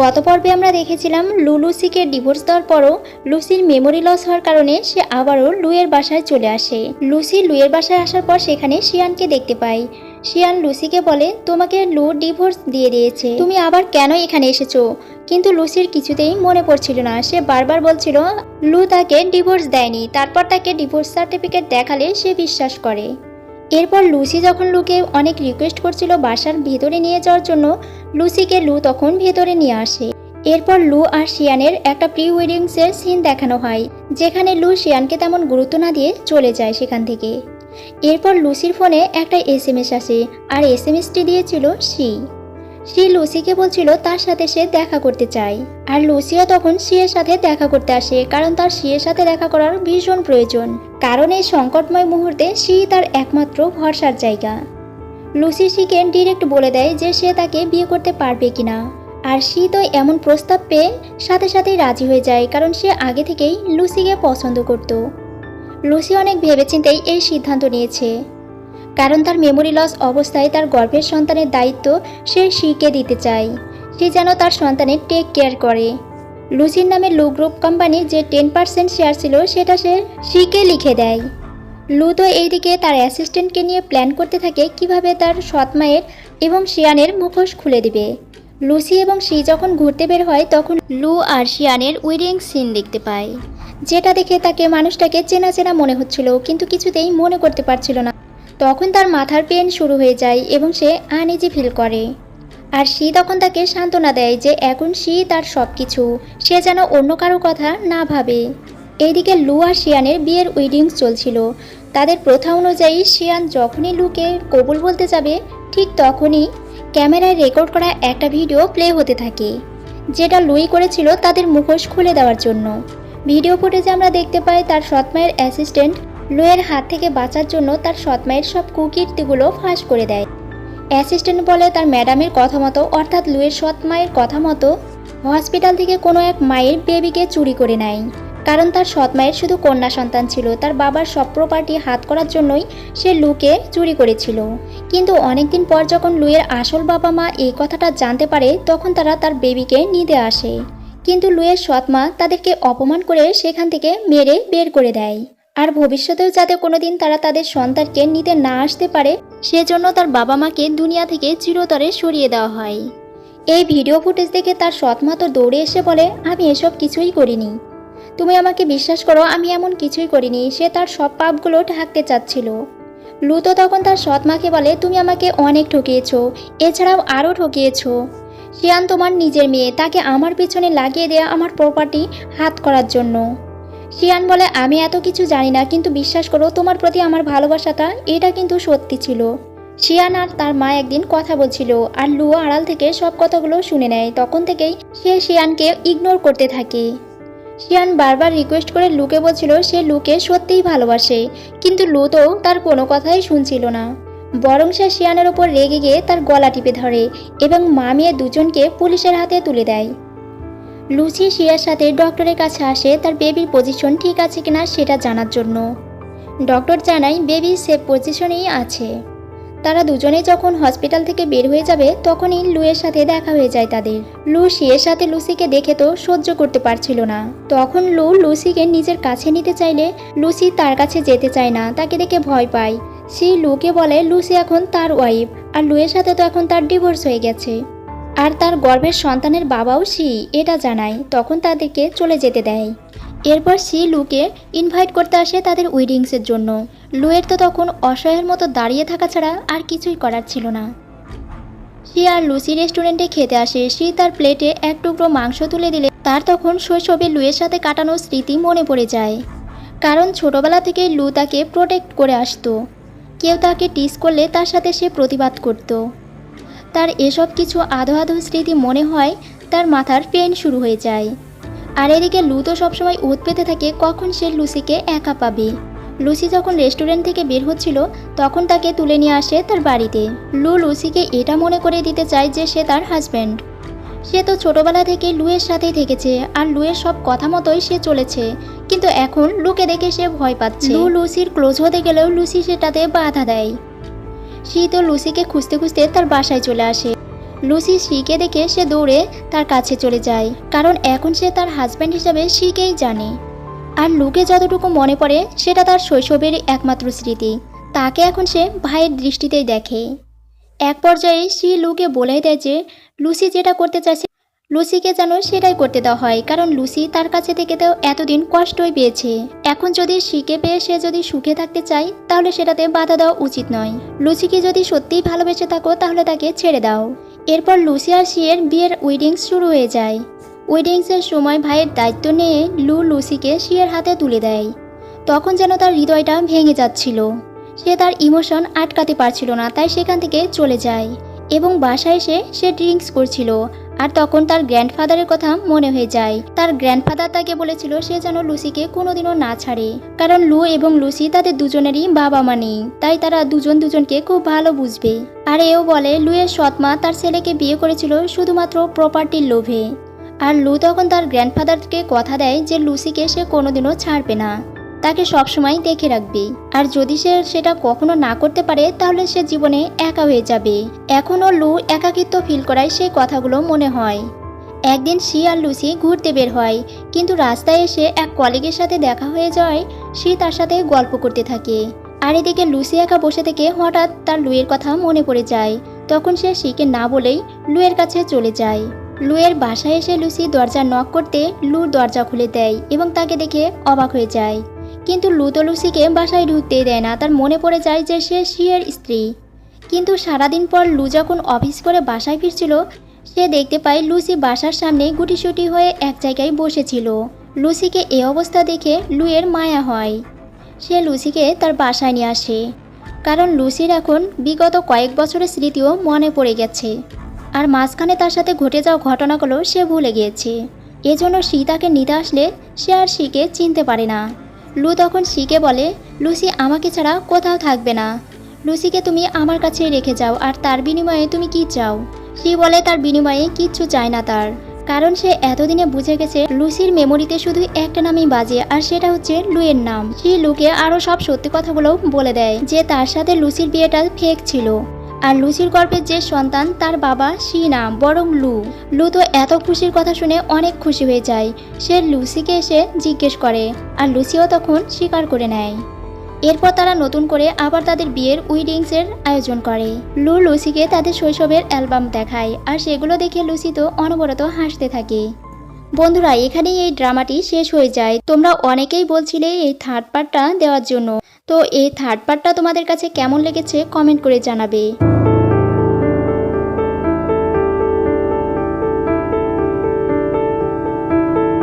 গত পর্বে আমরা দেখেছিলাম লু লুসিকে ডিভোর্স দেওয়ার পরও লুসির মেমোরি লস হওয়ার কারণে সে আবারও লুয়ের বাসায় চলে আসে। লুসি লুয়ের বাসায় আসার পর সেখানে শিয়ানকে দেখতে পায়। শিয়ান লুসিকে বলে, তোমাকে লু ডিভোর্স দিয়ে দিয়েছে। তুমি আবার কেন এখানে এসেছ? কিন্তু লুসির কিছুতেই মনে পড়ছিল না। সে বারবার বলছিল, লু তাকে ডিভোর্স দেয়নি। তারপর তাকে ডিভোর্স সার্টিফিকেট দেখালে সে বিশ্বাস করে। এরপর লুসি যখন লুকে অনেক রিকোয়েস্ট করছিল বাসার ভেতরে নিয়ে যাওয়ার জন্য, লুসিকে লু তখন ভেতরে নিয়ে আসে। এরপর লু আর শিয়ানের একটা প্রি ওয়েডিংসের সিন দেখানো হয়, যেখানে লু শিয়ানকে তেমন গুরুত্ব না দিয়ে চলে যায় সেখান থেকে। এরপর লুসির ফোনে একটা এস আসে, আর এস এম এসটি দিয়েছিল শি শি লুসিকে বলছিল তার সাথে সে দেখা করতে চায়। আর লুসিও তখন শিয়ের সাথে দেখা করতে আসে, কারণ তার শিয়ের সাথে দেখা করার ভীষণ প্রয়োজন। কারণ এই সংকটময় মুহূর্তে শি তার একমাত্র ভরসার জায়গা। লুসি শিকে ডিরেক্ট বলে দেয় যে সে তাকে বিয়ে করতে পারবে কিনা। আর শি তো এমন প্রস্তাব পেয়ে সাথে সাথেই রাজি হয়ে যায়, কারণ সে আগে থেকেই লুসিকে পছন্দ করত। লুসি অনেক ভেবেচিন্তেই এই সিদ্ধান্ত নিয়েছে। কারণ তার মেমোরি লস অবস্থায় তার গর্ভের সন্তানের দায়িত্ব সে শিকে দিতে চায়। সে যেন তার সন্তানের টেক কেয়ার করে। লুসির নামে লু গ্রুপ কোম্পানির যে টেন পার্সেন্ট শেয়ার ছিল, সেটা সে শিকে লিখে দেয়। লু তো এইদিকে তার অ্যাসিস্ট্যান্টকে নিয়ে প্ল্যান করতে থাকে কীভাবে তার সৎমায়ের এবং শিয়ানের মুখোশ খুলে দিবে। লুসি এবং শি যখন ঘুরতে বের হয়, তখন লু আর শিয়ানের উইডিং সিন দেখতে পায়। যেটা দেখে তাকে মানুষটাকে চেনা চেনা মনে হচ্ছিল, কিন্তু কিছুতেই মনে করতে পারছিল না। তখন তার মাথার পেন শুরু হয়ে যায় এবং সে আনইজি ফিল করে। আর সি তখন তাকে সান্ত্বনা দেয় যে এখন সি তার সব কিছু সে যেন অন্য কারও কথা না ভাবে। এইদিকে লু আর শিয়ানের বিয়ের উইডিংস চলছিল। তাদের প্রথা অনুযায়ী শিয়ান যখনই লুকে কবুল বলতে যাবে, ঠিক তখনই ক্যামেরায় রেকর্ড করা একটা ভিডিও প্লে হতে থাকে, যেটা লুই করেছিল তাদের মুখোশ খুলে দেওয়ার জন্য। ভিডিও ফুটেজে আমরা দেখতে পাই তার সৎমায়ের অ্যাসিস্ট্যান্ট লুয়ের হাত থেকে বাঁচার জন্য তার সৎমায়ের সব কুকীর্তিগুলো ফাঁস করে দেয়। অ্যাসিস্ট্যান্ট বলে তার ম্যাডামের কথা মতো, অর্থাৎ লুয়ের সৎ মায়ের কথা মতো, হসপিটাল থেকে কোনো এক মায়ের বেবিকে চুরি করে নেয়। কারণ তার সৎ মায়ের শুধু কন্যা সন্তান ছিল, তার বাবার সব প্রপার্টি হাত করার জন্যই সে লুকে চুরি করেছিল। কিন্তু অনেকদিন পর যখন লুয়ের আসল বাবা মা এই কথাটা জানতে পারে, তখন তারা তার বেবিকে নিতে আসে। কিন্তু লুয়ের সৎ মা তাদেরকে অপমান করে সেখান থেকে মেরে বের করে দেয়। আর ভবিষ্যতেও যাতে কোনোদিন তারা তাদের সন্তানকে নিতে না আসতে পারে, সেজন্য তার বাবা মাকে দুনিয়া থেকে চিরতরে সরিয়ে দেওয়া হয়। এই ভিডিও ফুটেজ দেখে তার সৎমা তো দৌড়ে এসে বলে, আমি এসব কিছুই করিনি। তুমি আমাকে বিশ্বাস করো, আমি এমন কিছুই করিনি, সে তার সব পাপগুলো ঢাকতে চাচ্ছিল। লুতো তখন তার সৎমাকে বলে, তুমি আমাকে অনেক ঠকিয়েছ, এছাড়াও আরও ঠকিয়েছ। শিয়ান তোমার নিজের মেয়ে, তাকে আমার পিছনে লাগিয়ে দেয়া আমার প্রপার্টি হাত করার জন্য। শিয়ান বলে, আমি এত কিছু জানি না, কিন্তু বিশ্বাস করো, তোমার প্রতি আমার ভালোবাসাটা, এটা কিন্তু সত্যি ছিল। শিয়ান আর তার মা একদিন কথা বলছিল, আর লুও আড়াল থেকে সব কথাগুলো শুনে নেয়। তখন থেকেই সে শিয়ানকে ইগনোর করতে থাকে। শিয়ান বারবার রিকোয়েস্ট করে লুকে বলছিল, সে লুকে সত্যিই ভালোবাসে। কিন্তু লু তো তার কোনো কথাই শুনছিল না। বরং সে শিয়ানের ওপর রেগে গিয়ে তার গলা টিপে ধরে এবং মা মেয়ে দুজনকে পুলিশের হাতে তুলে দেয়। লুসি শিয়ার সাথে ডক্টরের কাছে আসে, তার বেবির পজিশন ঠিক আছে কিনা সেটা জানার জন্য। ডক্টর জানায় বেবি সেফ পজিশনেই আছে। তারা দুজনে যখন হসপিটাল থেকে বের হয়ে যাবে, তখনই লুয়ের সাথে দেখা হয়ে যায় তাদের। লু শিয়ের সাথে লুসিকে দেখে তো সহ্য করতে পারছিল না। তখন লু লুসিকে নিজের কাছে নিতে চাইলে লুসি তার কাছে যেতে চায় না, তাকে দেখে ভয় পায়। সে লুকে বলে, লুসি এখন তার ওয়াইফ আর লুয়ের সাথে তো এখন তার ডিভোর্স হয়ে গেছে। আর তার গর্ভের সন্তানের বাবাও সি এটা জানায়। তখন তাদেরকে চলে যেতে দেয়। এরপর সি লুকে ইনভাইট করতে আসে তাদের উইডিংসের জন্য। লুয়ের তো তখন অসহায়ের মতো দাঁড়িয়ে থাকা ছাড়া আর কিছুই করার ছিল না। সি আর লুসি রেস্টুরেন্টে খেতে আসে। সি তার প্লেটে এক টুকরো মাংস তুলে দিলে তার তখন শৈশবে লুয়ের সাথে কাটানো স্মৃতি মনে পড়ে যায়। কারণ ছোটবেলা থেকে লু তাকে প্রোটেক্ট করে আসতো। কেউ তাকে টিস করলে তার সাথে সে প্রতিবাদ করতো। তার এসব কিছু আধো আধো স্মৃতি মনে হয়, তার মাথার পেন শুরু হয়ে যায়। আর এদিকে লু তো সবসময় উত পেতে থাকে, কখন সে লুসিকে একা পাবে। লুসি যখন রেস্টুরেন্ট থেকে বের হচ্ছিল, তখন তাকে তুলে নিয়ে আসে তার বাড়িতে। লু লুসিকে এটা মনে করে দিতে চায় যে সে তার হাজব্যান্ড সে তো ছোটবেলা থেকে লুয়ের সাথেই থেকেছে, আর লুয়ের সব কথা মতোই সে চলেছে। কিন্তু এখন লুকে দেখে সে ভয় পাচ্ছে। লু লুসির ক্লোজ হতে গেলেও লুসি সেটাতে বাধা দেয়। শীত তো লুসিকে খুঁজতে খুঁজতে তার বাসায় চলে আসে। লুসি শিকে দেখে সে দৌড়ে তার কাছে চলে যায়, কারণ এখন সে তার হাজব্যান্ড হিসাবে শিকেই জানে। আর লুকে যতটুকু মনে পড়ে, সেটা তার শৈশবের একমাত্র স্মৃতি। তাকে এখন সে ভাইয়ের দৃষ্টিতেই দেখে। এক পর্যায়ে সি লুকে বলে দেয় যে, লুসি যেটা করতে চাইছে লুসিকে যেন সেটাই করতে দেওয়া হয়, কারণ লুসি তার কাছে থেকে তো এতদিন কষ্টই পেয়েছে। এখন যদি শিখে পেয়ে সে যদি সুখে থাকতে চায়, তাহলে সেটাতে বাধা দেওয়া উচিত নয়। লুসিকে যদি সত্যিই ভালোবেসে থাকো, তাহলে তাকে ছেড়ে দাও। এরপর লুসি আর শিয়ের বিয়ের উইডিংস শুরু হয়ে যায়। উইডিংসের সময় ভাইয়ের দায়িত্ব নিয়ে লু লুসিকে শিয়ের হাতে তুলে দেয়। তখন যেন তার হৃদয়টা ভেঙে যাচ্ছিল। সে তার ইমোশন আটকাতে পারছিল না, তাই সেখান থেকে চলে যায়। এবং বাসায় এসে সে ড্রিঙ্কস করছিল। আর তখন তার গ্র্যান্ডফাদারের কথা মনে হয়ে যায়। তার গ্র্যান্ডফাদার তাকে বলেছিল সে যেন লুসিকে কোনোদিনও না ছাড়ে। কারণ লু এবং লুসি তাদের দুজনেরই বাবা মা নেই। তাই তারা দুজন দুজনকে খুব ভালো বুঝবে। আর এও বলে, লুয়ের সৎমা তার ছেলেকে বিয়ে করেছিল শুধুমাত্র প্রপার্টির লোভে। আর লু তখন তার গ্র্যান্ডফাদারকে কথা দেয় যে লুসিকে সে কোনোদিনও ছাড়বে না। তাকে সবসময় দেখে রাখবে। আর যদি সে সেটা কখনো না করতে পারে, তাহলে সে জীবনে একা হয়ে যাবে। এখনও লু একাকিত্ব ফিল করায় সেই কথাগুলো মনে হয়। একদিন শি আর লুসি ঘুরতে বের হয়, কিন্তু রাস্তায় এসে এক কলিগের সাথে দেখা হয়ে যাওয়ায় সি তার সাথে গল্প করতে থাকে। আর এদিকে লুসি একা বসে থেকে হঠাৎ তার লুয়ের কথা মনে পড়ে যায়। তখন সে শিকে না বলেই লুয়ের কাছে চলে যায়। লুয়ের বাসায় এসে লুসি দরজা নক করতে লু দরজা খুলে দেয় এবং তাকে দেখে অবাক হয়ে যায়। কিন্তু লু তো লুসিকে বাসায় ঢুকতেই দেয় না। তার মনে পড়ে যায় যে সে শিয়ের স্ত্রী। কিন্তু সারাদিন পর লু যখন অফিস করে বাসায় ফিরছিল, সে দেখতে পায় লুসি বাসার সামনে গুটিসুটি হয়ে এক জায়গায় বসেছিল। লুসিকে এ অবস্থা দেখে লুয়ের মায়া হয়। সে লুসিকে তার বাসায় নিয়ে আসে। কারণ লুসির এখন বিগত কয়েক বছরের স্মৃতিও মনে পড়ে গেছে। আর মাঝখানে তার সাথে ঘটে যাওয়া ঘটনাগুলো সে ভুলে গিয়েছে। এজন্য সি তাকে নিতে আসলে সে আর শিকে চিনতে পারে না। লু তখন শিকে বলে, লুসি, আমাকে ছাড়া কোথাও থাকবে না। লুসিকে তুমি আমার কাছে রেখে যাও আর তার বিনিময়ে তুমি কি চাও? সি বলে, তার বিনিময়ে কিচ্ছু চায় না তার। কারণ সে এতদিনে বুঝে গেছে লুসির মেমোরিতে শুধু একটা নামই বাজে আর সেটা হচ্ছে লুয়ের নাম। সে লুকে আরও সব সত্যি কথাগুলো বলে দেয় যে তার সাথে লুসির বিয়েটা ফেক ছিল। আর লুসির গর্ভের যে সন্তান, তার বাবা সি না বরং লু। লু তো এত খুশির কথা শুনে অনেক খুশি হয়ে যায়। সে লুসিকে এসে জিজ্ঞেস করে, আর লুসিও তখন স্বীকার করে নেয়। এরপর তারা নতুন করে আবার তাদের বিয়ের উইডিংসের আয়োজন করে। লু লুসিকে তাদের শৈশবের অ্যালবাম দেখায়, আর সেগুলো দেখে লুসি তো অনবরত হাসতে থাকে। বন্ধুরা, এখানেই এই ড্রামাটি শেষ হয়ে যায়। তোমরা অনেকেই বলছিলে এই থার্ড পার্টটা দেওয়ার জন্য। তো এই থার্ড পার্টটা তোমাদের কাছে কেমন লেগেছে কমেন্ট করে জানাবে।